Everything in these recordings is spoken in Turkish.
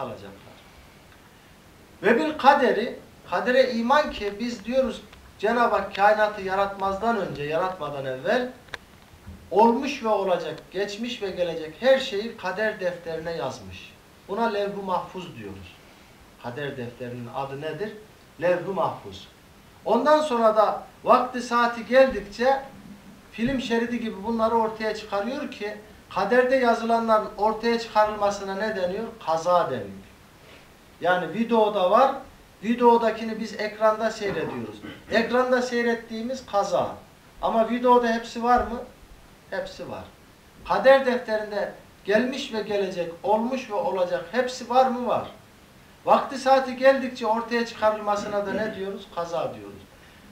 kalacaklar. Ve bir kaderi, kadere iman ki biz diyoruz Cenab-ı Hak kainatı yaratmazdan önce, yaratmadan evvel olmuş ve olacak, geçmiş ve gelecek her şeyi kader defterine yazmış. Buna levh-u mahfuz diyoruz. Kader defterinin adı nedir? Levh-u mahfuz. Ondan sonra da vakti saati geldikçe film şeridi gibi bunları ortaya çıkarıyor ki kaderde yazılanların ortaya çıkarılmasına ne deniyor? Kaza deniyor. Yani videoda var, videodakini biz ekranda seyrediyoruz. Ekranda seyrettiğimiz kaza. Ama videoda hepsi var mı? Hepsi var. Kader defterinde gelmiş ve gelecek, olmuş ve olacak hepsi var mı? Var. Vakti saati geldikçe ortaya çıkarılmasına da ne diyoruz? Kaza diyoruz.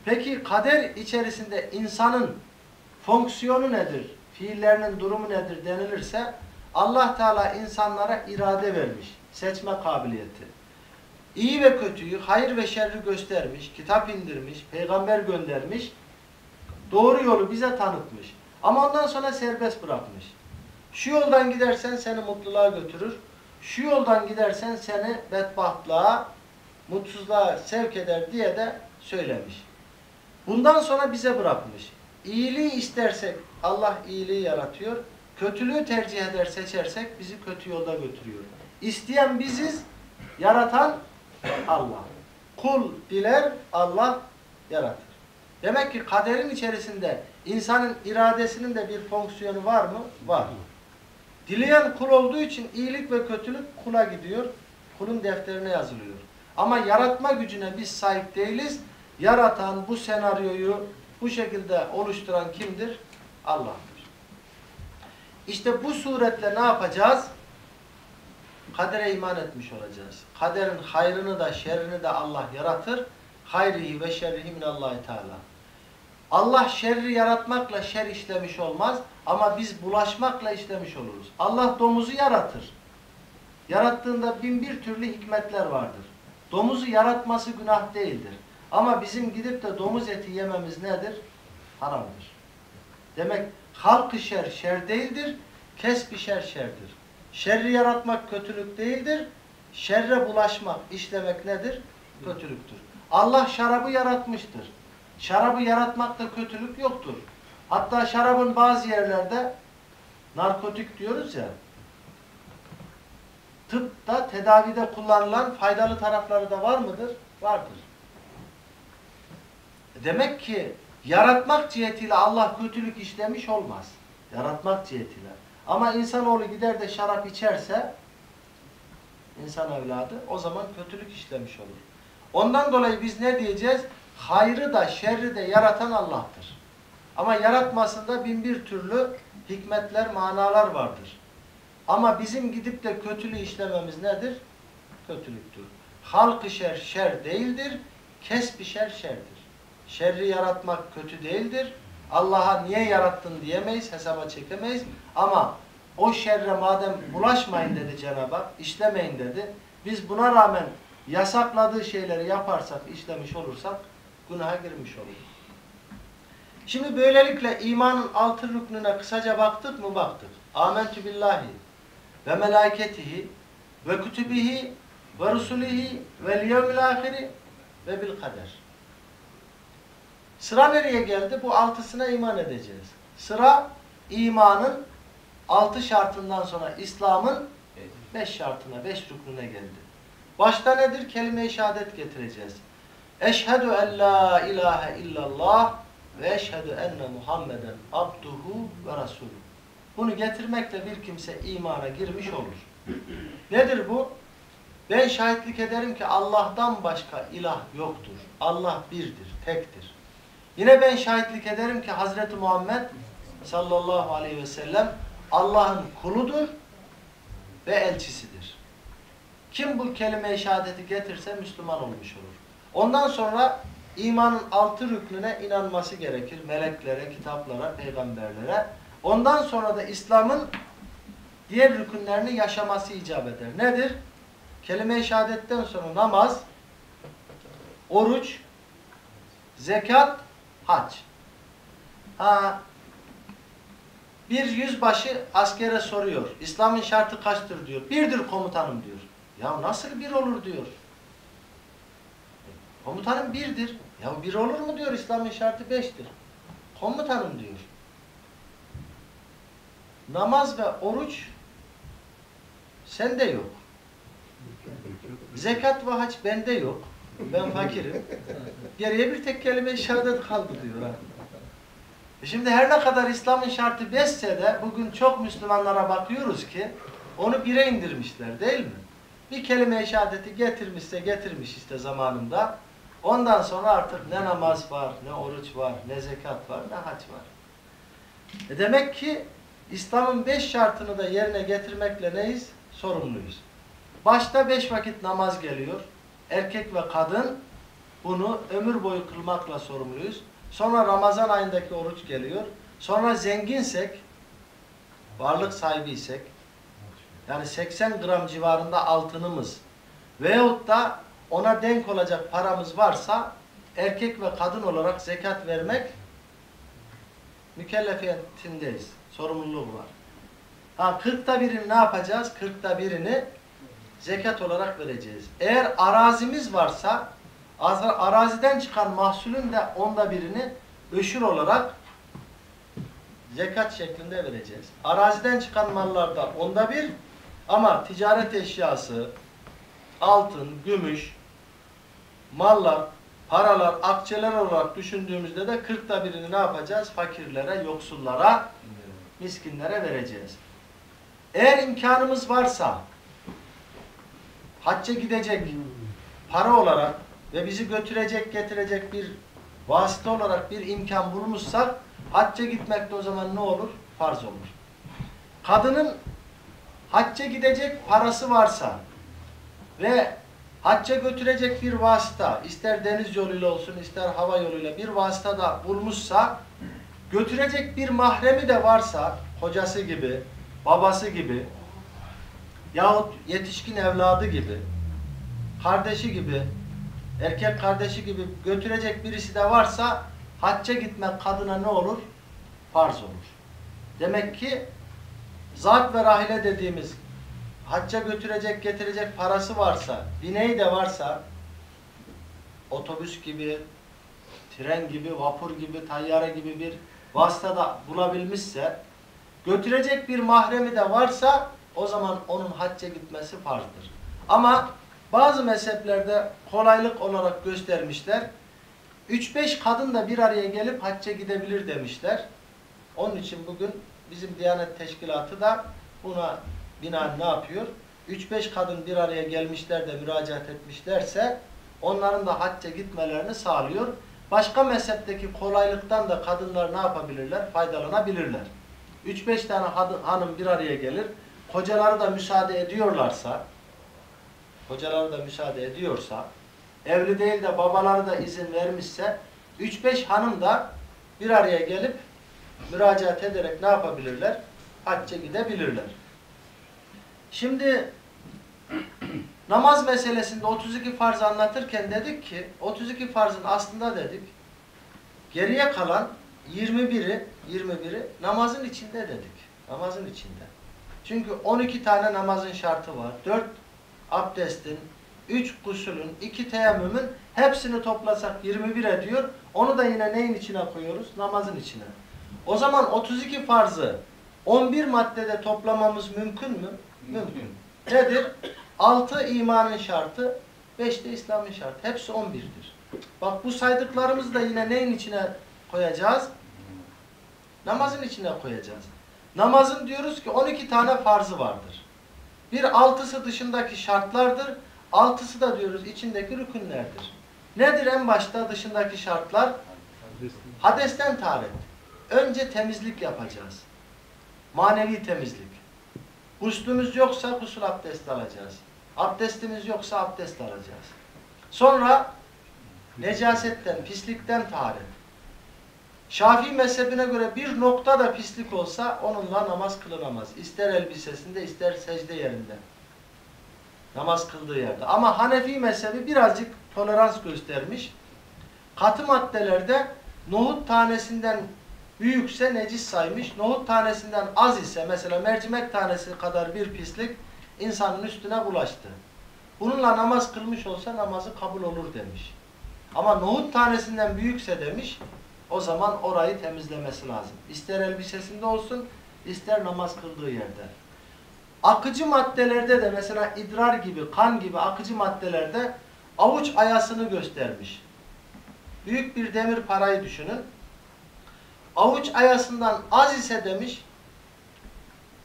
Peki kader içerisinde insanın fonksiyonu nedir? Fiillerinin durumu nedir denilirse Allah Teala insanlara irade vermiş. Seçme kabiliyeti. İyi ve kötüyü, hayır ve şerri göstermiş, kitap indirmiş, peygamber göndermiş. Doğru yolu bize tanıtmış. Ama ondan sonra serbest bırakmış. Şu yoldan gidersen seni mutluluğa götürür. Şu yoldan gidersen seni bedbahtlığa, mutsuzluğa sevk eder diye de söylemiş. Bundan sonra bize bırakmış. İyiliği istersek Allah iyiliği yaratıyor. Kötülüğü tercih eder seçersek bizi kötü yolda götürüyor. İsteyen biziz, yaratan Allah. Kul diler, Allah yaratır. Demek ki kaderin içerisinde insanın iradesinin de bir fonksiyonu var mı? Var. Dileyen kul olduğu için iyilik ve kötülük kula gidiyor. Kulun defterine yazılıyor. Ama yaratma gücüne biz sahip değiliz. Yaratan bu senaryoyu bu şekilde oluşturan kimdir? Allah'tır. İşte bu suretle ne yapacağız? Kadere iman etmiş olacağız. Kaderin hayrını da şerrini de Allah yaratır. Hayrihi ve şerrihi minallahi teala. Allah şerri yaratmakla şer işlemiş olmaz ama biz bulaşmakla işlemiş oluruz. Allah domuzu yaratır. Yarattığında bin bir türlü hikmetler vardır. Domuzu yaratması günah değildir. Ama bizim gidip de domuz eti yememiz nedir? Haramdır. Demek halkı şer şer değildir, kesbi şer şerdir. Şerri yaratmak kötülük değildir, şerre bulaşmak, işlemek nedir? Kötülüktür. Allah şarabı yaratmıştır. Şarabı yaratmakta kötülük yoktur. Hatta şarabın bazı yerlerde narkotik diyoruz ya, tıpta, tedavide kullanılan faydalı tarafları da var mıdır? Vardır. Demek ki yaratmak cihetiyle Allah kötülük işlemiş olmaz. Yaratmak cihetiyle. Ama insanoğlu gider de şarap içerse insan evladı o zaman kötülük işlemiş olur. Ondan dolayı biz ne diyeceğiz? Hayrı da şerri de yaratan Allah'tır. Ama yaratmasında bin bir türlü hikmetler, manalar vardır. Ama bizim gidip de kötülüğü işlememiz nedir? Kötülüktür. Halkı şer şer değildir, kesbi şer şerdir. Şerri yaratmak kötü değildir. Allah'a niye yarattın diyemeyiz, hesaba çekemeyiz. Ama o şerre madem bulaşmayın dedi Cenab-ı Hak, işlemeyin dedi. Biz buna rağmen yasakladığı şeyleri yaparsak, işlemiş olursak günaha girmiş oluruz. Şimdi böylelikle imanın altı rüknüne kısaca baktık mı baktık. Amentü billahi ve melaiketihi ve kütübihi ve rusulihi ve liyevmil ahiri ve bil kader. Sıra nereye geldi? Bu altısına iman edeceğiz. Sıra imanın altı şartından sonra İslam'ın beş şartına, beş rüknüne geldi. Başta nedir? Kelime-i şehadet getireceğiz. Eşhedü en la ilahe illallah ve eşhedü enne Muhammeden abduhu ve rasulü. Bunu getirmekle bir kimse imana girmiş olur. Nedir bu? Ben şahitlik ederim ki Allah'tan başka ilah yoktur. Allah birdir, tektir. Yine ben şahitlik ederim ki Hazreti Muhammed sallallahu aleyhi ve sellem Allah'ın kuludur ve elçisidir. Kim bu kelime-i şehadeti getirse Müslüman olmuş olur. Ondan sonra imanın altı rüknüne inanması gerekir. Meleklere, kitaplara, peygamberlere. Ondan sonra da İslam'ın diğer rükünlerini yaşaması icap eder. Nedir? Kelime-i şehadetten sonra namaz, oruç, zekat, hac. Ha, bir yüzbaşı askere soruyor. İslam'ın şartı kaçtır diyor. Birdir komutanım diyor. Ya nasıl bir olur diyor. Komutanım birdir. Ya bir olur mu diyor İslam'ın şartı beştir. Komutanım diyor. Namaz ve oruç sende yok. Zekat ve hac bende yok. Ben fakirim. Geriye bir tek kelime şehadet kaldı diyor. Ha. E Şimdi her ne kadar İslam'ın şartı beşse de bugün çok Müslümanlara bakıyoruz ki onu bire indirmişler değil mi? Bir kelime şehadeti getirmişse getirmiş işte zamanında. Ondan sonra artık ne namaz var, ne oruç var, ne zekat var, ne hac var. E demek ki İslam'ın beş şartını da yerine getirmekle neyiz? Sorumluyuz. Başta beş vakit namaz geliyor. Erkek ve kadın bunu ömür boyu kılmakla sorumluyuz. Sonra Ramazan ayındaki oruç geliyor. Sonra zenginsek, varlık sahibiysek, yani 80 gram civarında altınımız veyahut da ona denk olacak paramız varsa erkek ve kadın olarak zekat vermek mükellefiyetindeyiz. Sorumluluğu var. Ha 40'ta birini ne yapacağız? 40'ta birini zekat olarak vereceğiz. Eğer arazimiz varsa araziden çıkan mahsulün de onda birini öşür olarak zekat şeklinde vereceğiz. Araziden çıkan mallarda onda bir ama ticaret eşyası, altın, gümüş, mallar, paralar, akçeler olarak düşündüğümüzde de kırkta birini ne yapacağız? Fakirlere, yoksullara, miskinlere vereceğiz. Eğer imkanımız varsa hacca gidecek para olarak ve bizi götürecek, getirecek bir vasıta olarak bir imkan bulmuşsak hacca gitmek de o zaman ne olur? Farz olur. Kadının hacca gidecek parası varsa ve hacca götürecek bir vasıta, ister deniz yoluyla olsun, ister hava yoluyla bir vasıta da bulmuşsa, götürecek bir mahremi de varsa, kocası gibi, babası gibi, yahut yetişkin evladı gibi, kardeşi gibi, erkek kardeşi gibi götürecek birisi de varsa, hacca gitmek kadına ne olur? Farz olur. Demek ki, zat ve rahile dediğimiz hacca götürecek, getirecek parası varsa, bineği de varsa, otobüs gibi, tren gibi, vapur gibi, tayyare gibi bir vasıta da bulabilmişse, götürecek bir mahremi de varsa, o zaman onun hacca gitmesi farzdır. Ama bazı mezheplerde kolaylık olarak göstermişler. 3-5 kadın da bir araya gelip hacca gidebilir demişler. Onun için bugün bizim Diyanet Teşkilatı da buna binaen ne yapıyor? 3-5 kadın bir araya gelmişler de müracaat etmişlerse onların da hacca gitmelerini sağlıyor. Başka mezhepteki kolaylıktan da kadınlar ne yapabilirler? Faydalanabilirler. 3-5 tane hanım bir araya gelir. Kocaları da müsaade ediyorlarsa kocaları da müsaade ediyorsa evli değil de babaları da izin vermişse 3-5 hanım da bir araya gelip müracaat ederek ne yapabilirler? Hacca gidebilirler. Şimdi namaz meselesinde 32 farz anlatırken dedik ki 32 farzın aslında dedik geriye kalan 21'i 21'i namazın içinde dedik. Namazın içinde. Çünkü 12 tane namazın şartı var. 4 abdestin, 3 gusülün, 2 teyemmümün hepsini toplasak 21 ediyor. Onu da yine neyin içine koyuyoruz? Namazın içine. O zaman 32 farzı 11 maddede toplamamız mümkün mü? Mümkün. Nedir? 6 imanın şartı, 5 de İslam'ın şartı. Hepsi 11'dir. Bak bu saydıklarımızı da yine neyin içine koyacağız? Namazın içine koyacağız. Namazın diyoruz ki 12 tane farzı vardır. Bir altısı dışındaki şartlardır. Altısı da diyoruz içindeki rükünlerdir. Nedir en başta dışındaki şartlar? Hadesten taharet. Önce temizlik yapacağız. Manevi temizlik. Guslümüz yoksa gusül abdesti alacağız. Abdestimiz yoksa abdest alacağız. Sonra necasetten, pislikten taharet. Şafii mezhebine göre bir nokta da pislik olsa onunla namaz kılınamaz. İster elbisesinde ister secde yerinde. Namaz kıldığı yerde. Ama Hanefi mezhebi birazcık tolerans göstermiş. Katı maddelerde nohut tanesinden büyükse necis saymış. Nohut tanesinden az ise mesela mercimek tanesi kadar bir pislik insanın üstüne bulaştı. bununla namaz kılmış olsa namazı kabul olur demiş. Ama nohut tanesinden büyükse demiş, o zaman orayı temizlemesi lazım. İster elbisesinde olsun, ister namaz kıldığı yerde. Akıcı maddelerde de mesela idrar gibi, kan gibi akıcı maddelerde avuç ayasını göstermiş. Büyük bir demir parayı düşünün. Avuç ayasından az ise demiş,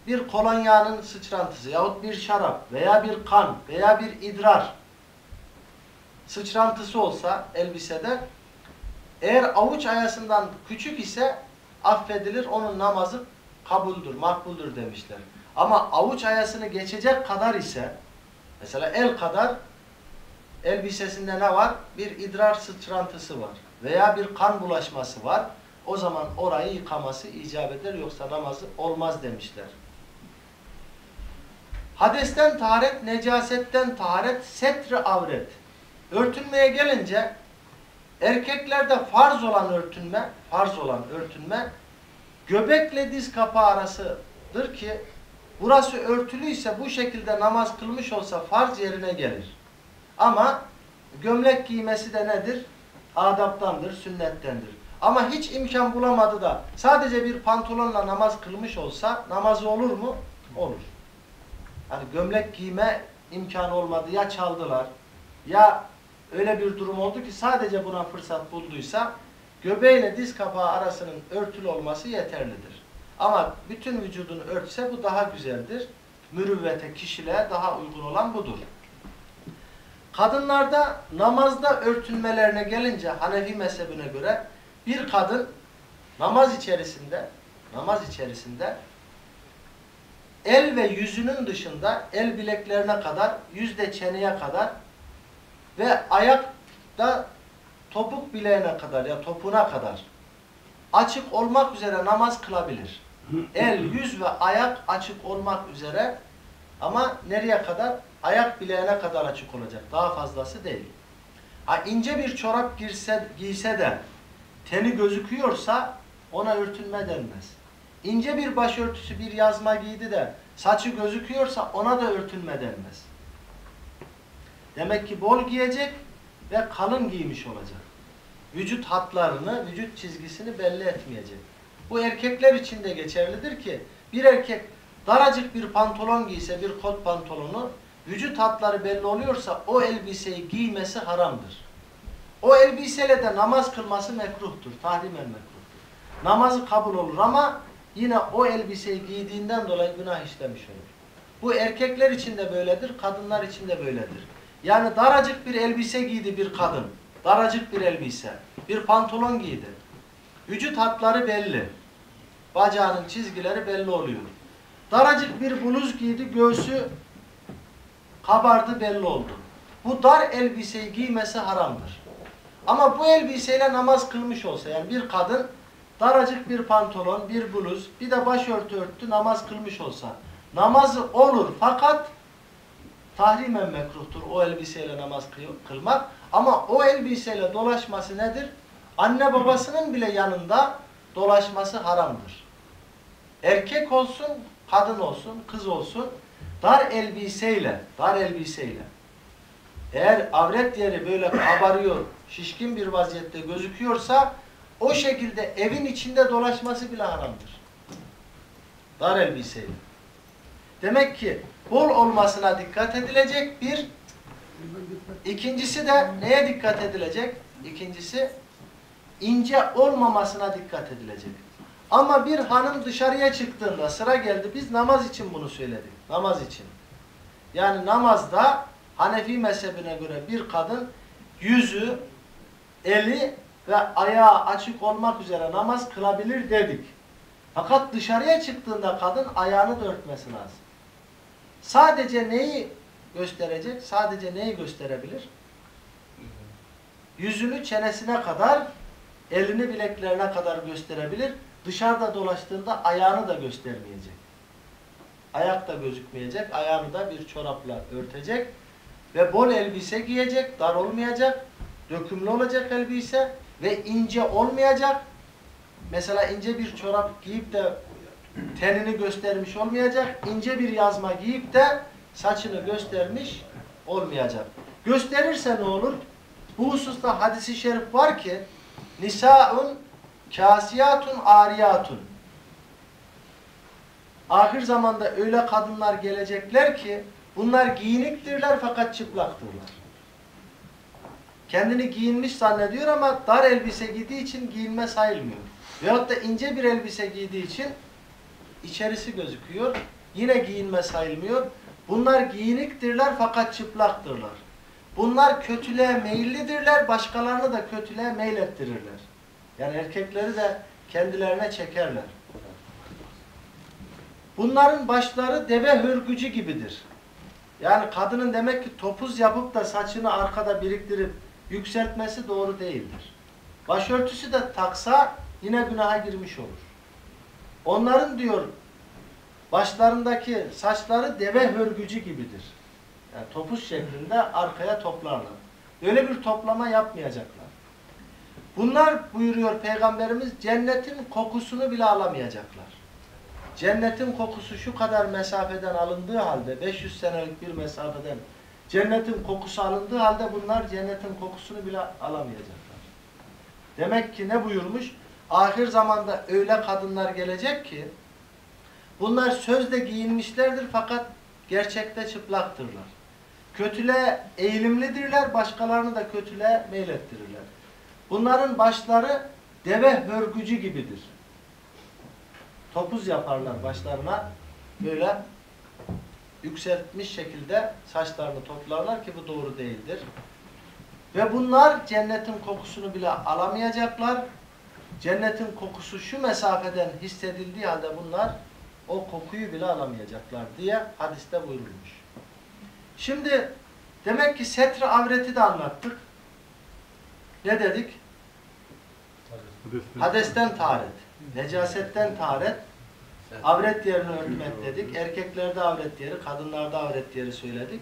bir kolonyanın sıçrantısı yahut bir şarap veya bir kan veya bir idrar sıçrantısı olsa elbisede eğer avuç ayasından küçük ise affedilir onun namazı kabuldür, makbuldür demişler. Ama avuç ayasını geçecek kadar ise mesela el kadar elbisesinde ne var? Bir idrar sıçrantısı var veya bir kan bulaşması var. O zaman orayı yıkaması icap eder yoksa namazı olmaz demişler. Hadesten taharet, necasetten taharet, setri avret. Örtünmeye gelince erkeklerde farz olan örtünme, farz olan örtünme göbekle diz kapağı arasıdır ki burası örtülüyse bu şekilde namaz kılmış olsa farz yerine gelir. Ama gömlek giymesi de nedir? Adaptandır, sünnettendir. Ama hiç imkan bulamadı da sadece bir pantolonla namaz kılmış olsa namazı olur mu? Olur. Hani gömlek giyme imkanı olmadı. Ya çaldılar ya öyle bir durum oldu ki sadece buna fırsat bulduysa göbeğiyle diz kapağı arasının örtülü olması yeterlidir. Ama bütün vücudunu örtse bu daha güzeldir. Mürüvvete, kişiliğe daha uygun olan budur. Kadınlarda namazda örtünmelerine gelince Hanefi mezhebine göre bir kadın namaz içerisinde namaz içerisinde el ve yüzünün dışında el bileklerine kadar, yüzde çeneye kadar ve ayakta topuk bileğine kadar ya topuğuna kadar açık olmak üzere namaz kılabilir. El, yüz ve ayak açık olmak üzere ama nereye kadar? Ayak bileğine kadar açık olacak. Daha fazlası değil. Ha, ince bir çorap girse, giyse de teni gözüküyorsa ona örtünme denmez. İnce bir başörtüsü, bir yazma giydi de saçı gözüküyorsa ona da örtünme denmez. Demek ki bol giyecek ve kalın giymiş olacak. Vücut hatlarını, vücut çizgisini belli etmeyecek. Bu erkekler için de geçerlidir ki bir erkek daracık bir pantolon giyse, bir kot pantolonu, vücut hatları belli oluyorsa o elbiseyi giymesi haramdır. O elbiseyle de namaz kılması mekruhtur, tahrimen mekruhtur. Namazı kabul olur ama yine o elbiseyi giydiğinden dolayı günah işlemiş olur. Bu erkekler için de böyledir, kadınlar için de böyledir. Yani daracık bir elbise giydi bir kadın. Daracık bir elbise. Bir pantolon giydi. Vücut hatları belli. Bacağının çizgileri belli oluyor. Daracık bir bluz giydi, göğsü kabardı belli oldu. Bu dar elbiseyi giymesi haramdır. Ama bu elbiseyle namaz kılmış olsa yani bir kadın daracık bir pantolon, bir bluz, bir de başörtü örttü namaz kılmış olsa namazı olur fakat tahrimen mekruhtur o elbiseyle namaz kılmak. Ama o elbiseyle dolaşması nedir? Anne babasının bile yanında dolaşması haramdır. Erkek olsun, kadın olsun, kız olsun dar elbiseyle, dar elbiseyle eğer avret yeri böyle kabarıyor, şişkin bir vaziyette gözüküyorsa o şekilde evin içinde dolaşması bile haramdır. Dar elbiseyle. Demek ki bol olmasına dikkat edilecek bir. İkincisi de neye dikkat edilecek? İkincisi ince olmamasına dikkat edilecek. Ama bir hanım dışarıya çıktığında sıra geldi. Biz namaz için bunu söyledik. Namaz için. Yani namazda Hanefi mezhebine göre bir kadın yüzü, eli ve ayağı açık olmak üzere namaz kılabilir dedik. Fakat dışarıya çıktığında kadın ayağını da örtmesi lazım. Sadece neyi gösterecek? Sadece neyi gösterebilir? Yüzünü çenesine kadar, elini bileklerine kadar gösterebilir. Dışarıda dolaştığında ayağını da göstermeyecek. Ayak da gözükmeyecek. Ayağını da bir çorapla örtecek. Ve bol elbise giyecek. Dar olmayacak. Dökümlü olacak elbise. Ve ince olmayacak. Mesela ince bir çorap giyip de tenini göstermiş olmayacak. İnce bir yazma giyip de saçını göstermiş olmayacak. Gösterirse ne olur? Bu hususta hadisi şerif var ki Nisaun kasiyatun ariyatun Ahir zamanda öyle kadınlar gelecekler ki bunlar giyiniktirler fakat çıplaktırlar. Kendini giyinmiş zannediyor ama dar elbise giydiği için giyinme sayılmıyor. Veyahut da ince bir elbise giydiği için içerisi gözüküyor. Yine giyinme sayılmıyor. Bunlar giyiniktirler fakat çıplaktırlar. Bunlar kötülüğe meyillidirler, başkalarını da kötülüğe meylettirirler. Yani erkekleri de kendilerine çekerler. Bunların başları deve hörgücü gibidir. Yani kadının demek ki topuz yapıp da saçını arkada biriktirip yükseltmesi doğru değildir. Başörtüsü de taksa yine günaha girmiş olur. Onların diyor başlarındaki saçları deve hörgücü gibidir. Yani topuz şeklinde arkaya toplarlar. Öyle bir toplama yapmayacaklar. Bunlar buyuruyor Peygamberimiz cennetin kokusunu bile alamayacaklar. Cennetin kokusu şu kadar mesafeden alındığı halde 500 senelik bir mesafeden cennetin kokusu alındığı halde bunlar cennetin kokusunu bile alamayacaklar. Demek ki ne buyurmuş? Ahir zamanda öyle kadınlar gelecek ki bunlar sözde giyinmişlerdir fakat gerçekte çıplaktırlar. Kötülüğe eğilimlidirler, başkalarını da kötülüğe meylettirirler. Bunların başları deve hörgücü gibidir. Topuz yaparlar başlarına. Böyle yükseltmiş şekilde saçlarını toplarlar ki bu doğru değildir. Ve bunlar cennetin kokusunu bile alamayacaklar. Cennetin kokusu şu mesafeden hissedildiği halde bunlar o kokuyu bile alamayacaklar diye hadiste buyurulmuş. Şimdi demek ki setre avreti de anlattık. Ne dedik? Hadesten taharet, necasetten taharet, avret yerini örtmek dedik. Erkeklerde avret yeri, kadınlarda avret yeri söyledik.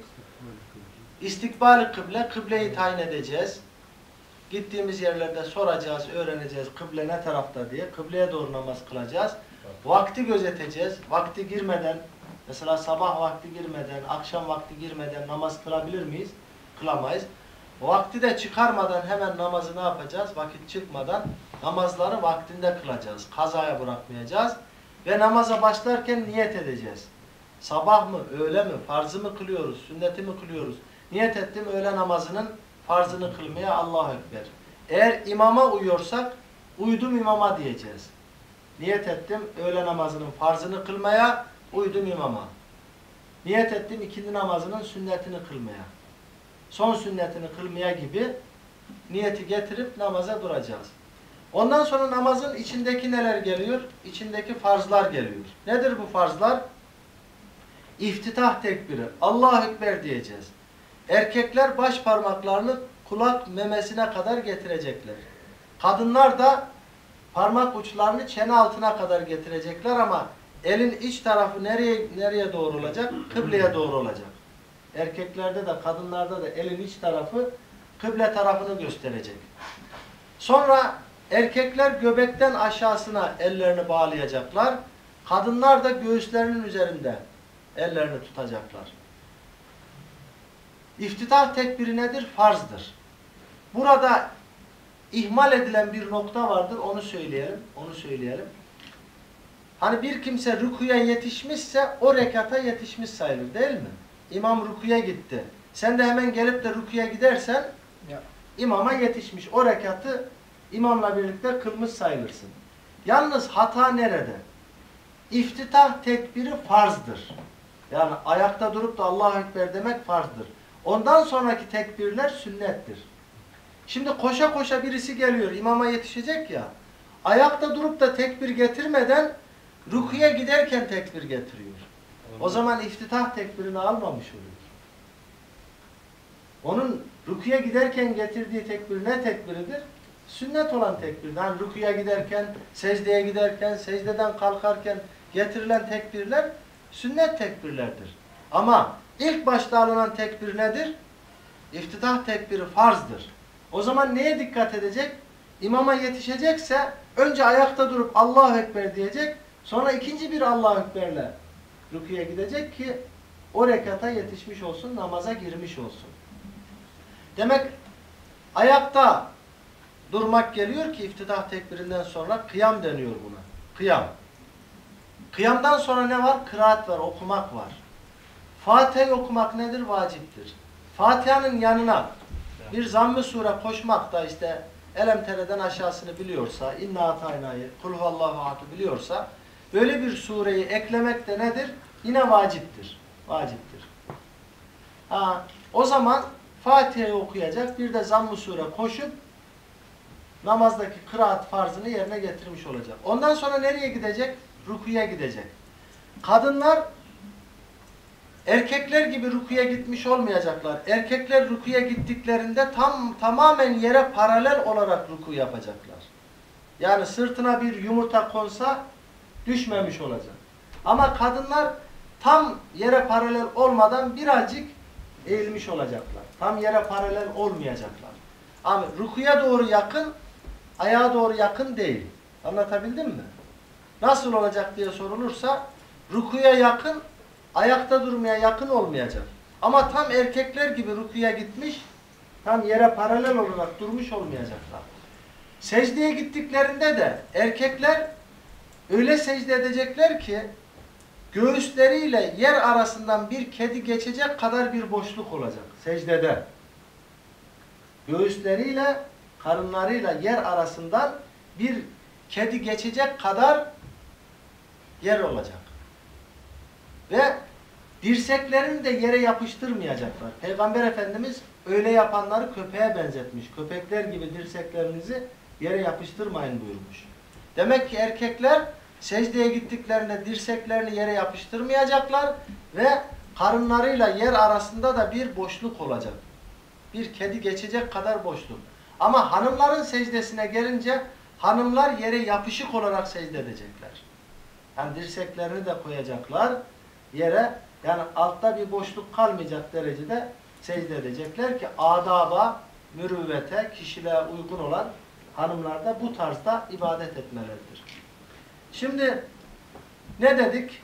İstikbali kıble, kıbleyi tayin edeceğiz. Gittiğimiz yerlerde soracağız, öğreneceğiz kıble ne tarafta diye. Kıbleye doğru namaz kılacağız. Vakti gözeteceğiz. Vakti girmeden, mesela sabah vakti girmeden, akşam vakti girmeden namaz kılabilir miyiz? Kılamayız. Vakti de çıkarmadan hemen namazı ne yapacağız? Vakit çıkmadan namazları vaktinde kılacağız. Kazaya bırakmayacağız. Ve namaza başlarken niyet edeceğiz. Sabah mı, öğle mi, farzı mı kılıyoruz, sünneti mi kılıyoruz? Niyet ettim öğle namazının farzını kılmaya Allahu Ekber. Eğer imama uyuyorsak uydum imama diyeceğiz. Niyet ettim öğle namazının farzını kılmaya uydum imama. Niyet ettim ikindi namazının sünnetini kılmaya. Son sünnetini kılmaya gibi niyeti getirip namaza duracağız. Ondan sonra namazın içindeki neler geliyor? İçindeki farzlar geliyor. Nedir bu farzlar? İftitah tekbiri. Allahu Ekber diyeceğiz. Erkekler baş parmaklarını kulak memesine kadar getirecekler. Kadınlar da parmak uçlarını çene altına kadar getirecekler ama elin iç tarafı nereye nereye doğru olacak? Kıbleye doğru olacak. Erkeklerde de kadınlarda da elin iç tarafı kıble tarafını gösterecek. Sonra erkekler göbekten aşağısına ellerini bağlayacaklar. Kadınlar da göğüslerinin üzerinde ellerini tutacaklar. İftitah tekbiri nedir? Farzdır. Burada ihmal edilen bir nokta vardır. Onu söyleyelim. Onu söyleyelim. Hani bir kimse rükuya yetişmişse o rekata yetişmiş sayılır değil mi? İmam rükuya gitti. Sen de hemen gelip de rükuya gidersen Ya. imama yetişmiş. O rekatı imamla birlikte kılmış sayılırsın. Yalnız hata nerede? İftitah tekbiri farzdır. Yani ayakta durup da Allahu Ekber demek farzdır. Ondan sonraki tekbirler sünnettir. Şimdi koşa koşa birisi geliyor, imama yetişecek ya. Ayakta durup da tekbir getirmeden rukuya giderken tekbir getiriyor. O zaman iftitah tekbirini almamış oluyor. Onun rukuya giderken getirdiği tekbir ne tekbiridir? Sünnet olan tekbir. Yani rukuya giderken, secdeye giderken, secdeden kalkarken getirilen tekbirler sünnet tekbirlerdir. Ama ilk başta alınan tekbir nedir? İftitah tekbiri farzdır. O zaman neye dikkat edecek? İmama yetişecekse önce ayakta durup Allahu Ekber diyecek. Sonra ikinci bir Allahu Ekber'le rukuya gidecek ki o rekata yetişmiş olsun, namaza girmiş olsun. Demek ayakta durmak geliyor ki iftitah tekbirinden sonra kıyam deniyor buna. Kıyam. Kıyamdan sonra ne var? Kıraat var, okumak var. Fatiha'yı okumak nedir? Vaciptir. Fatiha'nın yanına bir zamm-ı sure koşmak da işte Elemtere'den aşağısını biliyorsa, İnna Atayna'yı, Kul huvallahu ahad'ı biliyorsa böyle bir sureyi eklemek de nedir? Yine vaciptir. Vaciptir. Ha, o zaman Fatiha'yı okuyacak, bir de zamm-ı sure koşup namazdaki kıraat farzını yerine getirmiş olacak. Ondan sonra nereye gidecek? Rukuya gidecek. Kadınlar erkekler gibi rukuya gitmiş olmayacaklar. Erkekler rukuya gittiklerinde tam tamamen yere paralel olarak ruku yapacaklar. Yani sırtına bir yumurta konsa düşmemiş olacak. Ama kadınlar tam yere paralel olmadan birazcık eğilmiş olacaklar. Tam yere paralel olmayacaklar. Ama rukuya doğru yakın, ayağa doğru yakın değil. Anlatabildim mi? Nasıl olacak diye sorulursa rukuya yakın, ayakta durmaya yakın olmayacak. Ama tam erkekler gibi rukuya gitmiş, tam yere paralel olarak durmuş olmayacaklar. Secdeye gittiklerinde de erkekler öyle secde edecekler ki göğüsleriyle yer arasından bir kedi geçecek kadar bir boşluk olacak secdede. Göğüsleriyle karınlarıyla yer arasından bir kedi geçecek kadar yer olacak. Ve dirseklerini de yere yapıştırmayacaklar. Peygamber Efendimiz öyle yapanları köpeğe benzetmiş. Köpekler gibi dirseklerinizi yere yapıştırmayın buyurmuş. Demek ki erkekler secdeye gittiklerinde dirseklerini yere yapıştırmayacaklar ve karınlarıyla yer arasında da bir boşluk olacak. Bir kedi geçecek kadar boşluk. Ama hanımların secdesine gelince hanımlar yere yapışık olarak secde edecekler. Yani dirseklerini de koyacaklar yere. Yani altta bir boşluk kalmayacak derecede secde edecekler ki adaba, mürüvvete, kişiliğe uygun olan hanımlar da bu tarzda ibadet etmeleridir. Şimdi ne dedik?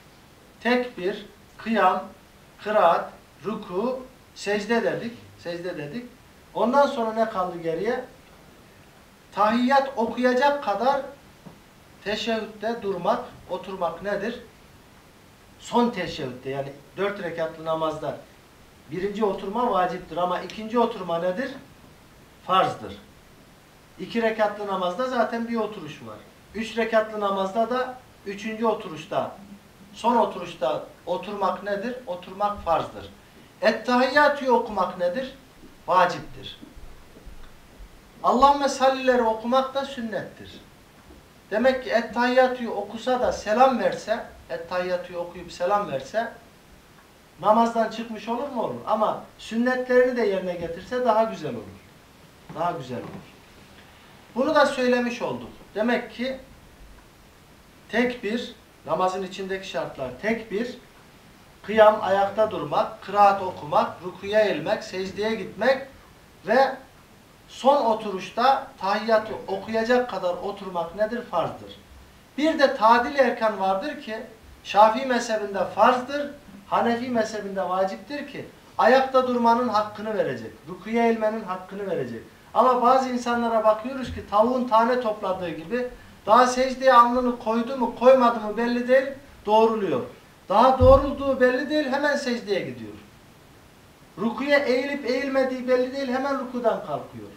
Tekbir, kıyam, kıraat, ruku, secde dedik. Secde dedik. Ondan sonra ne kaldı geriye? Tahiyyat okuyacak kadar teşehhütte durmak, oturmak nedir? Son teşehhütte yani dört rekatlı namazda birinci oturma vaciptir ama ikinci oturma nedir? Farzdır. İki rekatlı namazda zaten bir oturuş var. Üç rekatlı namazda da üçüncü oturuşta, son oturuşta oturmak nedir? Oturmak farzdır. Ettehiyyatü okumak nedir? Vaciptir. Allahümme sallileri okumak da sünnettir. Demek ki Ettehiyyatü'yü okusa da selam verse, Ettehiyyatü'yü okuyup selam verse namazdan çıkmış olur mu? Olur. Ama sünnetlerini de yerine getirse daha güzel olur. Daha güzel olur. Bunu da söylemiş olduk. Demek ki tek bir, namazın içindeki şartlar tek bir, kıyam, ayakta durmak, kıraat okumak, rukuya eğilmek, secdeye gitmek ve son oturuşta tahiyyatı okuyacak kadar oturmak nedir? Farzdır. Bir de tadil erkan vardır ki Şafii mezhebinde farzdır, Hanefi mezhebinde vaciptir ki ayakta durmanın hakkını verecek, rukuya eğilmenin hakkını verecek. Ama bazı insanlara bakıyoruz ki tavuğun tane topladığı gibi daha secdeye alnını koydu mu koymadı mı belli değil doğruluyor. Daha doğrulduğu belli değil hemen secdeye gidiyor. Rukuya eğilip eğilmediği belli değil hemen rukudan kalkıyor.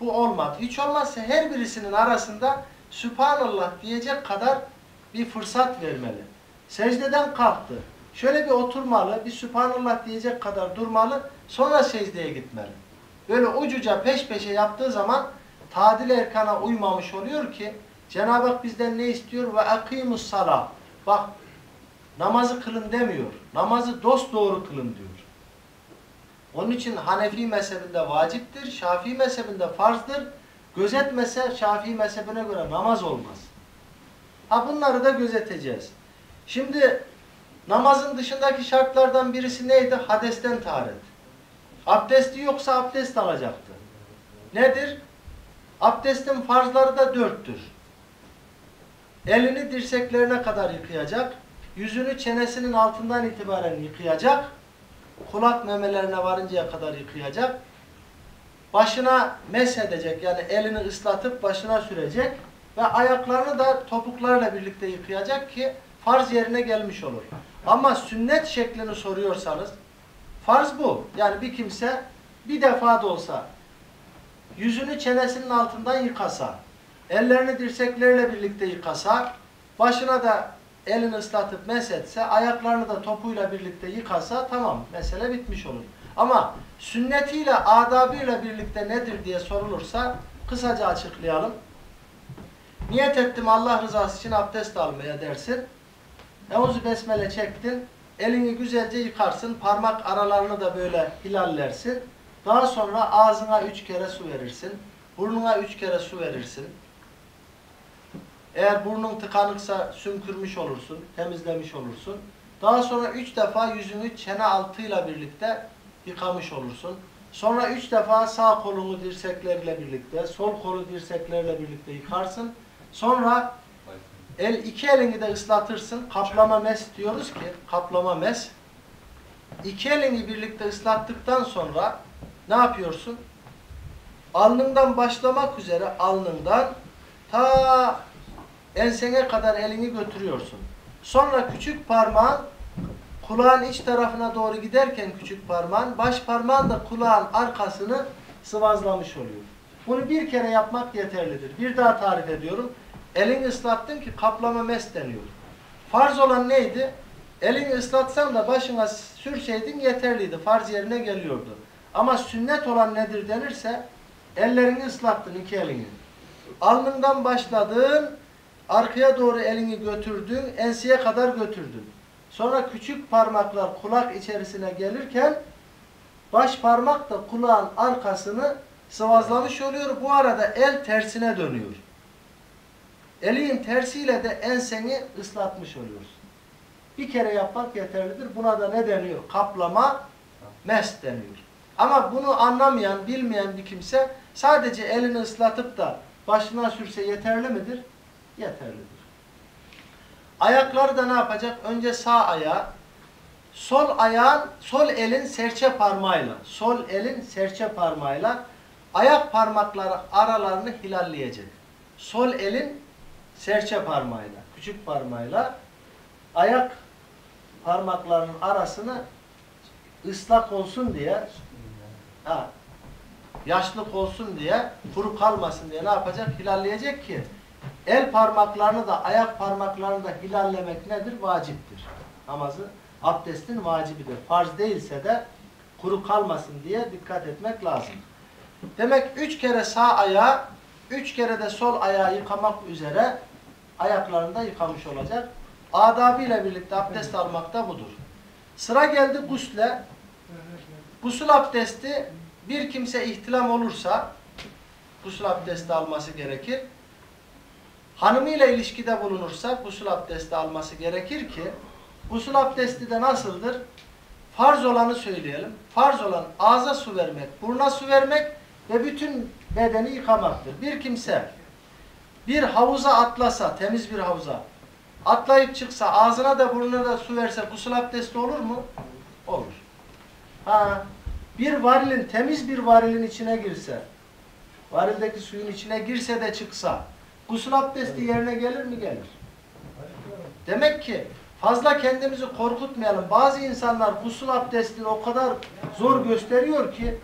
Bu olmadı. Hiç olmazsa her birisinin arasında Sübhanallah diyecek kadar bir fırsat vermeli. Secdeden kalktı. Şöyle bir oturmalı, bir Sübhanallah diyecek kadar durmalı, sonra secdeye gitmeli. Böyle ucuca peş peşe yaptığı zaman tadil erkana uymamış oluyor ki Cenab-ı Hak bizden ne istiyor? Ve akimus sala. Bak namazı kılın demiyor. Namazı dost doğru kılın diyor. Onun için Hanefi mezhebinde vaciptir, Şafii mezhebinde farzdır. Gözetmese Şafii mezhebine göre namaz olmaz. Ha bunları da gözeteceğiz. Şimdi namazın dışındaki şartlardan birisi neydi? Hadesten taharet. Abdesti yoksa abdest alacaktı. Nedir? Abdestin farzları da dörttür. Elini dirseklerine kadar yıkayacak. Yüzünü çenesinin altından itibaren yıkayacak. kulak memelerine varıncaya kadar yıkayacak. Başına mesh edecek yani elini ıslatıp başına sürecek ve ayaklarını da topuklarla birlikte yıkayacak ki farz yerine gelmiş olur. Ama sünnet şeklini soruyorsanız farz bu. Yani bir kimse bir defa da olsa yüzünü çenesinin altından yıkasa, ellerini dirsekleriyle birlikte yıkasa, başına da elini ıslatıp mesetse, ayaklarını da topuyla birlikte yıkasa tamam mesele bitmiş olur. Ama sünnetiyle, adabıyla birlikte nedir diye sorulursa kısaca açıklayalım. Niyet ettim Allah rızası için abdest almaya dersin. Evuzu besmele çektin. Elini güzelce yıkarsın. Parmak aralarını da böyle hilallersin. Daha sonra ağzına üç kere su verirsin. Burnuna üç kere su verirsin. Eğer burnun tıkanıksa sümkürmüş olursun, temizlemiş olursun. Daha sonra üç defa yüzünü çene altıyla birlikte yıkamış olursun. Sonra üç defa sağ kolunu dirseklerle birlikte, sol kolu dirseklerle birlikte yıkarsın. Sonra el iki elini de ıslatırsın. Kaplama mes diyoruz ki, kaplama mes. İki elini birlikte ıslattıktan sonra ne yapıyorsun? Alnından başlamak üzere alnından ta ensene kadar elini götürüyorsun. Sonra küçük parmağın kulağın iç tarafına doğru giderken küçük parmağın, baş parmağın da kulağın arkasını sıvazlamış oluyor. Bunu bir kere yapmak yeterlidir. Bir daha tarif ediyorum. Elini ıslattın ki kaplama mes deniyor. Farz olan neydi? Elini ıslatsan da başına sürseydin yeterliydi. Farz yerine geliyordu. Ama sünnet olan nedir denirse ellerini ıslattın iki elini. Alnından başladın, arkaya doğru elini götürdün, enseye kadar götürdün. Sonra küçük parmaklar kulak içerisine gelirken baş parmak da kulağın arkasını sıvazlamış oluyor. Bu arada el tersine dönüyor. Elin tersiyle de enseni ıslatmış oluyorsun. Bir kere yapmak yeterlidir. Buna da ne deniyor? Kaplama, mes deniyor. Ama bunu anlamayan, bilmeyen bir kimse sadece elini ıslatıp da başına sürse yeterli midir? Yeterlidir. Ayakları da ne yapacak? Önce sağ ayağı, sol ayağın, sol elin serçe parmağıyla, sol elin serçe parmağıyla ayak parmakları aralarını hilalleyecek. Sol elin serçe parmağıyla, küçük parmağıyla ayak parmaklarının arasını ıslak olsun diye ha, yaşlık olsun diye, kuru kalmasın diye ne yapacak? Hilalleyecek ki el parmaklarını da ayak parmaklarını da hilallemek nedir? Vaciptir. Namazı abdestin vacibidir. Farz değilse de kuru kalmasın diye dikkat etmek lazım. Demek üç kere sağ ayağı, üç kere de sol ayağı yıkamak üzere ayaklarını da yıkamış olacak. Adabıyla birlikte abdest almak da budur. Sıra geldi gusle. Gusül abdesti bir kimse ihtilam olursa gusül abdesti alması gerekir. Hanımıyla ilişkide bulunursa gusül abdesti alması gerekir ki gusül abdesti de nasıldır? Farz olanı söyleyelim. Farz olan ağza su vermek, buruna su vermek ve bütün bedeni yıkamaktır. Bir kimse bir havuza atlasa, temiz bir havuza atlayıp çıksa, ağzına da burnuna da su verse gusül abdesti olur mu? Olur. Ha, bir varilin, temiz bir varilin içine girse, varildeki suyun içine girse de çıksa, gusül abdesti yerine gelir mi? Gelir. Demek ki fazla kendimizi korkutmayalım. Bazı insanlar gusül abdestini o kadar zor gösteriyor ki